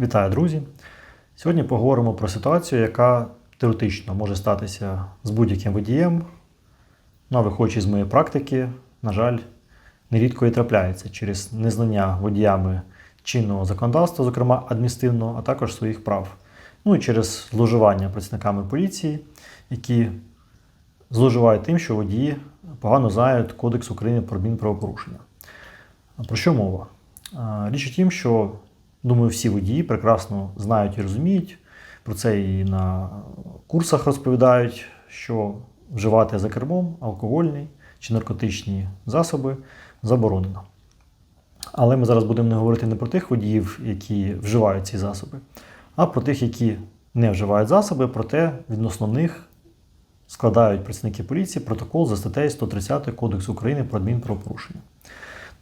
Вітаю, друзі! Сьогодні поговоримо про ситуацію, яка теоретично може статися з будь-яким водієм. Ну, а виходячи з моєї практики, на жаль, нерідко і трапляється через незнання водіями чинного законодавства, зокрема адміністративного, а також своїх прав. Ну і через зловживання працівниками поліції, які зловживають тим, що водії погано знають Кодекс України про адмінправопорушення. Про що мова? Річ у тім, що думаю, всі водії прекрасно знають і розуміють. Про це і на курсах розповідають, що вживати за кермом алкогольні чи наркотичні засоби заборонено. Але ми зараз будемо не говорити не про тих водіїв, які вживають ці засоби, а про тих, які не вживають засоби, проте відносно них складають працівники поліції протокол за статтею 130 Кодексу України про адмінправопорушення.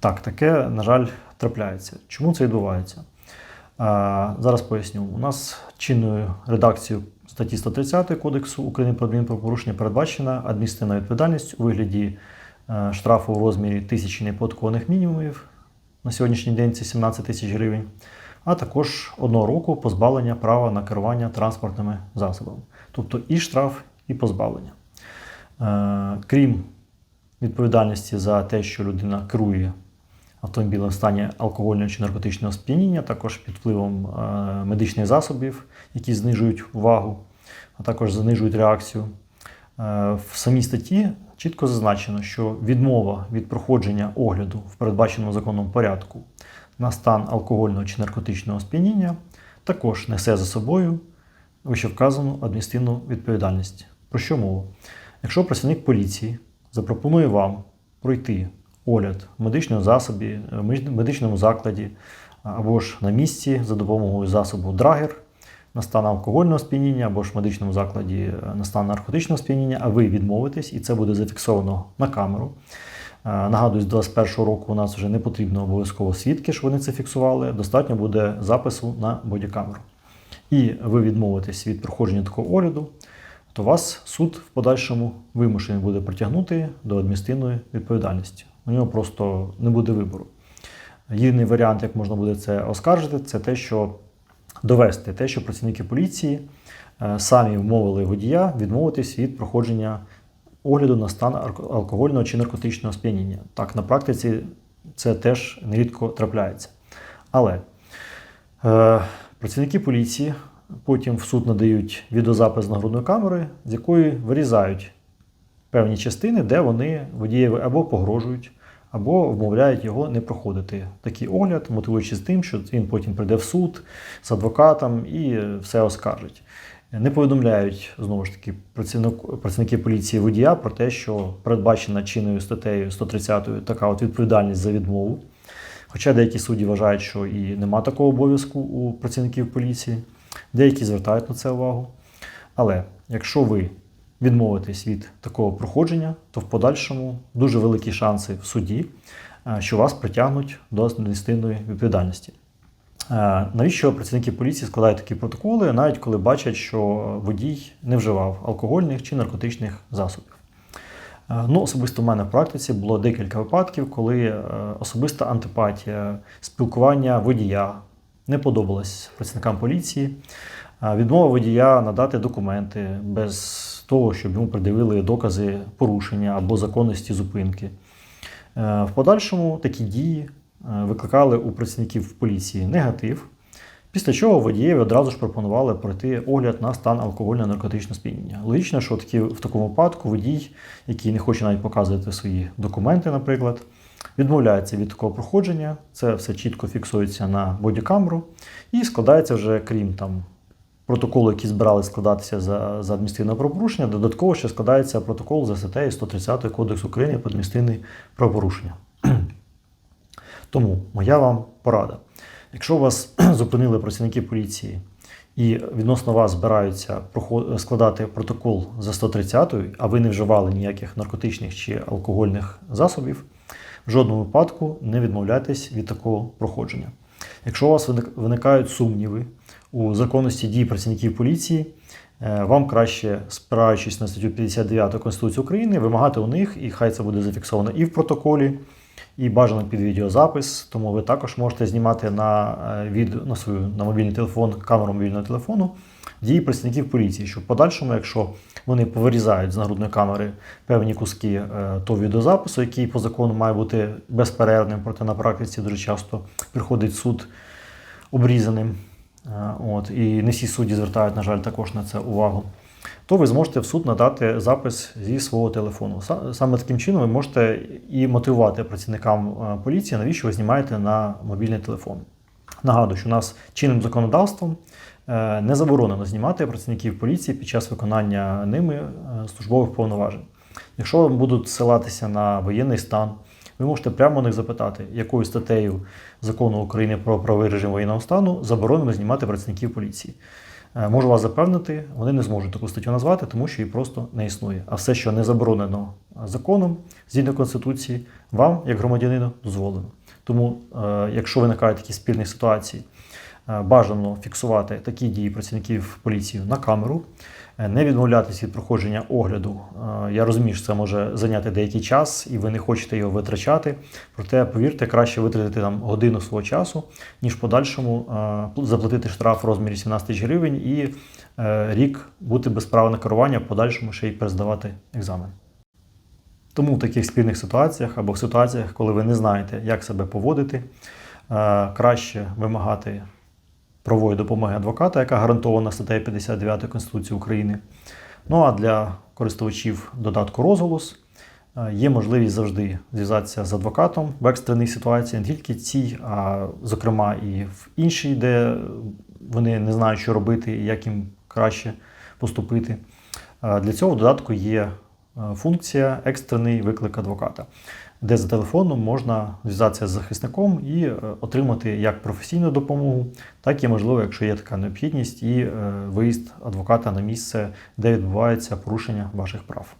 Так, таке, на жаль, трапляється. Чому це відбувається? Зараз поясню. У нас чинною редакцією статті 130 Кодексу України про адмінправопорушення передбачена адміністративна відповідальність у вигляді е, штрафу у розмірі тисячі неподаткованих мінімумів. На сьогоднішній день це 17 тисяч гривень, а також одного року позбавлення права на керування транспортними засобами. Тобто і штраф, і позбавлення. Е, Крім відповідальності за те, що людина керує автомобілем в стані алкогольного чи наркотичного сп'яніння, також під впливом е, медичних засобів, які знижують вагу, а також знижують реакцію. Е, В самій статті чітко зазначено, що відмова від проходження огляду в передбаченому законом порядку на стан алкогольного чи наркотичного сп'яніння також несе за собою вищевказану адміністративну відповідальність. Про що мова? Якщо працівник поліції запропонує вам пройти огляд в медичному засобі, в медичному закладі або ж на місці за допомогою засобу драгер на стан алкогольного сп'яніння або ж в медичному закладі е, на стан наркотичного сп'яніння, а ви відмовитесь, і це буде зафіксовано на камеру. Е, Нагадую, з 2021 року у нас вже не потрібно обов'язково свідки, що вони це фіксували. Достатньо буде запису на бодікамеру. І ви відмовитесь від проходження такого огляду, то вас суд в подальшому вимушений буде притягнути до адміністративної відповідальності. У нього просто не буде вибору. Єдиний варіант, як можна буде це оскаржити, це те, що довести те, що працівники поліції е, самі вмовили водія відмовитись від проходження огляду на стан алкогольного чи наркотичного сп'яніння. Так, на практиці це теж нерідко трапляється. Але е, працівники поліції потім в суд надають відеозапис нагрудної камери, з якої вирізають певні частини, де вони водієві або погрожують, або вмовляють його не проходити такий огляд, мотивуючи з тим, що він потім прийде в суд з адвокатом і все оскаржить. Не повідомляють знову ж таки працівник- працівники поліції водія про те, що передбачена чинною статтею 130 така от відповідальність за відмову. Хоча деякі судді вважають, що і нема такого обов'язку у працівників поліції, деякі звертають на це увагу. Але якщо ви відмовитесь від такого проходження, то в подальшому дуже великі шанси в суді, е, що вас притягнуть до адміністративної відповідальності. Е, Навіщо працівники поліції складають такі протоколи, навіть коли бачать, що водій не вживав алкогольних чи наркотичних засобів? Е, Ну, особисто в мене в практиці було декілька випадків, коли особиста антипатія, спілкування водія не подобалось працівникам поліції. Відмова водія надати документи без того, щоб йому придивили докази порушення або законності зупинки. Е, В подальшому такі дії е, викликали у працівників поліції негатив, після чого водієві одразу ж пропонували пройти огляд на стан алкогольно-наркотичного сп'яніння. Логічно, що такі, в такому випадку водій, який не хоче навіть показувати свої документи, наприклад, відмовляється від такого проходження. Це все чітко фіксується на бодікамеру і складається вже, крім там. Протоколу, які збирали складатися за, за адміністративне правопорушення, додатково ще складається протокол за статтею 130 Кодексу України про адміністративне правопорушення. Тому моя вам порада. Якщо вас зупинили працівники поліції і відносно вас збираються складати протокол за 130, а ви не вживали ніяких наркотичних чи алкогольних засобів, в жодному випадку не відмовляйтесь від такого проходження. Якщо у вас виникають сумніви у законності дій працівників поліції, е, вам краще, спираючись на статтю 59 Конституції України, вимагати у них, і хай це буде зафіксовано і в протоколі, і бажано під відеозапис, тому ви також можете знімати на, е, від, на, свою, на мобільний телефон, камеру мобільного телефону дії працівників поліції, щоб в подальшому, якщо вони повирізають з нагрудної камери певні куски е, того відеозапису, який по закону має бути безперервним, проте на практиці дуже часто приходить суд обрізаним. Е, От, і не всі судді звертають, на жаль, також на це увагу. То ви зможете в суд надати запис зі свого телефону. Саме таким чином ви можете і мотивувати працівникам е, поліції, навіщо ви знімаєте на мобільний телефон. Нагадую, що у нас чинним законодавством е, не заборонено знімати працівників поліції під час виконання ними службових повноважень. Якщо будуть ссилатися на воєнний стан, ви можете прямо у них запитати, якою статтею закону України про правовий режим воєнного стану заборонено знімати працівників поліції. Е, Можу вас запевнити, вони не зможуть таку статтю назвати, тому що її просто не існує. А все, що не заборонено е, законом, згідно Конституції, вам, як громадянину, дозволено. Тому, е, якщо виникають такі спільні ситуації, бажано фіксувати такі дії працівників поліції на камеру, е, не відмовлятися від проходження огляду. Е, Я розумію, що це може зайняти деякий час, і ви не хочете його витрачати. Проте, повірте, краще витратити там годину свого часу, ніж в подальшому е, заплатити штраф в розмірі 17 тисяч гривень і е, рік бути без права на керування, в подальшому ще й перездавати екзамен. Тому в таких спільних ситуаціях або в ситуаціях, коли ви не знаєте, як себе поводити, е, краще вимагати правової допомоги адвоката, яка гарантована статтею 59 Конституції України. Ну а для користувачів додатку розголос е, є можливість завжди зв'язатися з адвокатом в екстреній ситуації, не тільки цій, а зокрема і в іншій, де вони не знають, що робити і як їм краще поступити. Е, Для цього в додатку є е, функція екстрений виклик адвоката, де за телефоном можна зв'язатися з захисником і е, отримати як професійну допомогу, так і можливо, якщо є така необхідність, і е, виїзд адвоката на місце, де відбувається порушення ваших прав.